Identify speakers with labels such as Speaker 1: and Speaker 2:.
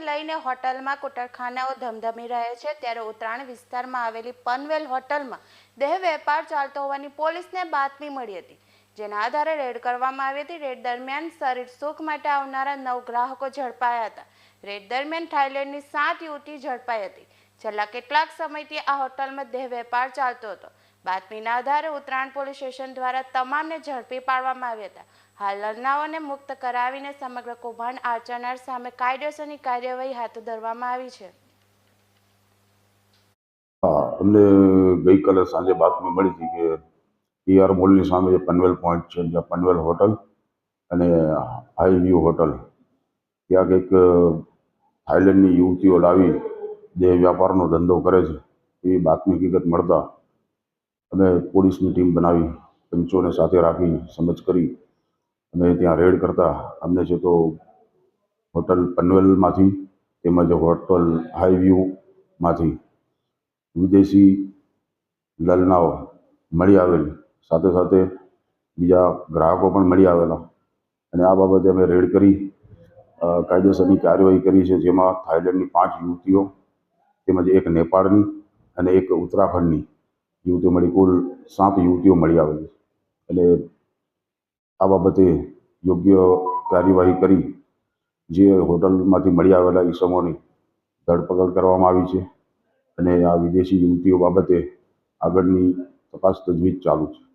Speaker 1: લઈને હોટલમાં કુટરખાનાઓ ધમધમી રહે છે. ત્યારે ઉત્તરાયણ વિસ્તારમાં આવેલી પનવેલ હોટલમાં દેહ વેપાર ચાલતો હોવાની પોલીસને બાતમી મળી હતી. જેના આધારે રેડ કરવામાં આવી હતી. રેડ દરમિયાન શરીર સુખ માટે આવનારા નવ ગ્રાહકો ઝડપાયા હતા. રેડ દરમિયાન થાઇલેન્ડની સાત યુવતી ઝડપાઈ હતી. છેલ્લા કેટલાક સમયથી આ હોટલમાં દેહ વેપાર ચાલતો હતો. બાતમીના આધારે ઉત્તરાયણ પોલીસ સ્ટેશન દ્વારા તમામને ઝડપી પાડવામાં આવ્યા હતા. હાલ લરનાઓને મુક્ત કરાવીને સમગ્ર કૌભાંડ આચરનાર સામે કાયદેસરની કાર્યવાહી હાથ ધરવામાં આવી છે.
Speaker 2: અમને ગઈકાલે સાંજે બાતમી મળી હતી કે પીઆર મોલની સામે જે પનવેલ પોઈન્ટ છે, જ્યાં પનવેલ હોટલ અને હાઈ વ્યૂ હોટલ, ત્યાં કંઈક થાઈલેન્ડની યુવતીઓ લાવી જે વ્યાપારનો ધંધો કરે છે એવી બાતમી હકીકત મળતા અમે પોલીસની ટીમ બનાવી, પંચોને સાથે રાખી, સમજ કરી અમે ત્યાં રેડ કરતા. અમને છે તો હોટલ પનવેલમાંથી તેમજ હોટલ હાઈ વ્યૂમાંથી વિદેશી લલનાઓ મળી આવેલ. સાથે સાથે બીજા ગ્રાહકો પણ મળી આવેલા. અને આ બાબતે અમે રેડ કરી કાયદેસરની કાર્યવાહી કરી છે, જેમાં થાઈલેન્ડની પાંચ યુવતીઓ તેમજ એક નેપાળની અને એક ઉત્તરાખંડની યુવતીઓ મળી કુલ સાત યુવતીઓ મળી આવેલી એટલે આ બાબતે યોગ્ય કાર્યવાહી કરી જે હોટલમાંથી મળી આવેલા ઈસમોની ધરપકડ કરવામાં આવી છે અને આ વિદેશી યુવતીઓ બાબતે આગળની તપાસ તજવીજ ચાલુ છે.